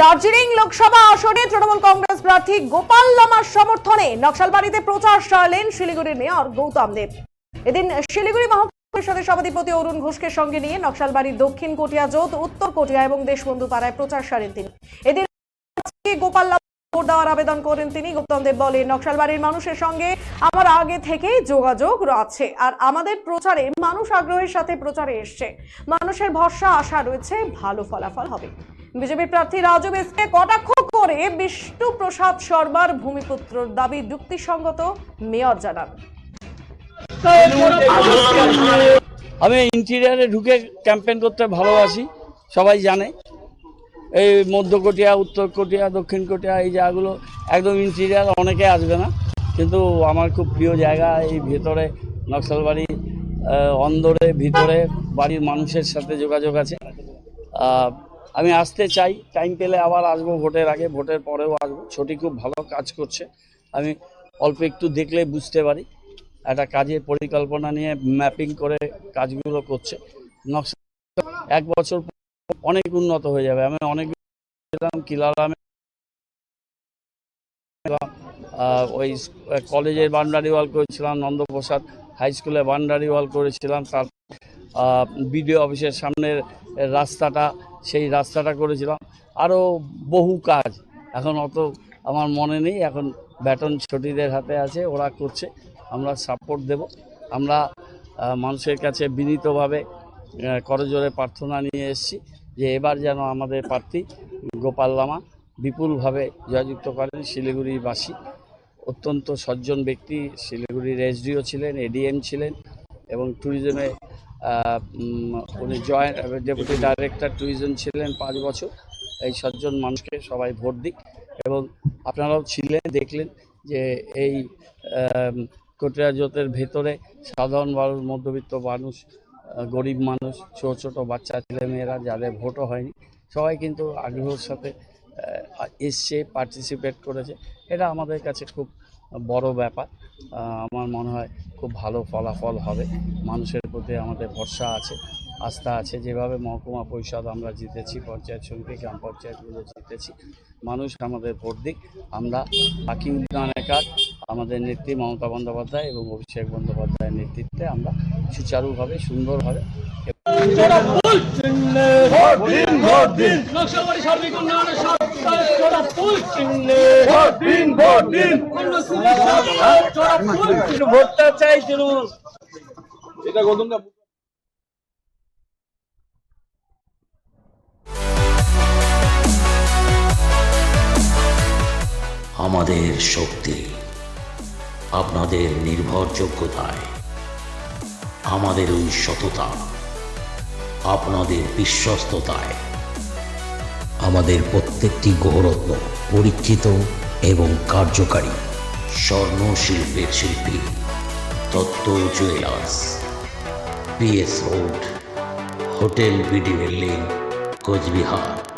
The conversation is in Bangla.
দার্জিলিং লোকসভা আসনে তৃণমূল কংগ্রেস প্রার্থী গোপাল লামার সমর্থনে নকশালবাড়িতে প্রচার সারলেন শিলিগুড়ির মেয়র গৌতম দেব। এদিন শিলিগুড়ি মহকুমা পরিষদের সভাধিপতি অরুণ ঘোষকে সঙ্গে নিয়ে নকশালবাড়ির দক্ষিণ কোটিয়া জোত উত্তর কোটিয়া এবং দেশবন্ধু পাড়ায় প্রচার সারেন তিনি। এদিন গোপাল ভোট দেওয়ার আবেদন করেন তিনি। গৌতম দেব বলেন, নকশালবাড়ির মানুষের সঙ্গে আমার আগে থেকেই যোগাযোগ আছে আর আমাদের প্রচারে মানুষ আগ্রহের সাথে প্রচারে এসছে। মানুষের ভরসা, আশা রয়েছে, ভালো ফলাফল হবে। বিজেপি প্রার্থী রাজু বেসকে কটাক্ষ করে বিষ্ণু প্রসাদ শর্মার ভূমিপুত্রর দাবি যুক্তিসঙ্গত, মেয়র জানান। আমি ইন্টেরিয়ারে ঢুকে ক্যাম্পেন করতে ভালোবাসি, সবাই জানে। এই মধ্য কোটিয়া, উত্তর কোটিয়া, দক্ষিণ কোটিয়া, এই জায়গাগুলো একদম ইন্টেরিয়ার, অনেকে আসবে না। কিন্তু আমার খুব প্রিয় জায়গা, এই ভেতরে নকশালবাড়ি অন্দরে, ভিতরে বাড়ির মানুষের সাথে যোগাযোগ আছে। আমি আসতে চাই টাইম পেলে আবার আসব ভোটের আগে, ভোটের পরেও আসব। ছুটি খুব ভালো কাজ করছে। আমি অল্প একটু দেখলে বুঝতে পারি। একটা কাজের পরিকল্পনা নিয়ে ম্যাপিং করে কাজগুলো করছে। নকশা এক বছর অনেক উন্নত হয়ে যাবে। আমি অনেক কিলারামে ওই কলেজের বান্ডারি ওয়াল করেছিলাম নন্দপ্রসাদ হাই স্কুলে বান্ডারি ওয়াল করেছিলাম তার বিডিও অফিসের সামনের রাস্তাটা, সেই রাস্তাটা করেছিলাম। আরও বহু কাজ। এখন অত আমার মনে নেই, এখন ব্যাটন ছটিদের হাতে আছে, ওরা করছে, আমরা সাপোর্ট দেব। আমরা মানুষের কাছে বিনীতভাবে করজোরে প্রার্থনা নিয়ে এসেছি যে এবার যেন আমাদের প্রার্থী গোপাল লামা বিপুলভাবে জয়যুক্ত করেন শিলিগুড়িবাসী। অত্যন্ত সজ্জন ব্যক্তি, শিলিগুড়ির এসডিও ছিলেন, এডিএম ছিলেন এবং ট্যুরিজমে উনি জয়েন্ট ডেপুটি ডাইরেক্টর ট্যুরিজম ছিলেন পাঁচ বছর। এই সজ্জন মানুষকে সবাই ভোট দিক এবং আপনারাও ছিলেন দেখলেন যে এই আম, কটিয়া জোতের ভেতরে সাধারণ মানুষ মধ্যবিত্ত মানুষ গরিব মানুষ ছোট ছোট বাচ্চা ছেলেমেয়েরা যাদের ভোটও হয়নি সবাই কিন্তু আগ্রহের সাথে এসছে পার্টিসিপেট করেছে। এটা আমাদের কাছে খুব বড় ব্যাপার। আমার মনে হয় খুব ভালো ফলাফল হবে। মানুষের প্রতি আমাদের ভরসা আছে, আস্থা আছে। যেভাবে মহকুমা পরিষদ আমরা জিতেছি, পঞ্চায়েত সমিতি, গ্রাম পঞ্চায়েতগুলো জিতেছি, মানুষ আমাদের ভোট দিক। আমরা বাকি উন্নয়নের কাজ, আমাদের নেত্রী মমতা বন্দ্যোপাধ্যায় এবং অভিষেক বন্দ্যোপাধ্যায়ের নেতৃত্বে আমরা সুচারুভাবে, সুন্দরভাবে নকশালবাড়ি সার্বিক উন্নয়নের সরকার চড়া ফুল চিহ্নে কর্মসূচি সরকার চড়া ফুল চিহ্নে ভোটটা চাই তৃণমূল। আমাদের শক্তি আপনাদের নির্ভরযোগ্যতায় আমাদের ওই সততা। আপনাদের বিশ্বস্ততায়। আমাদের প্রত্যেকটি গৌরত্ন পরীক্ষিত এবং কার্যকারী স্বর্ণ শিল্পের শিল্পী তত্ত্ব jewellers, PS road, hotel BDL building Cooch Behar.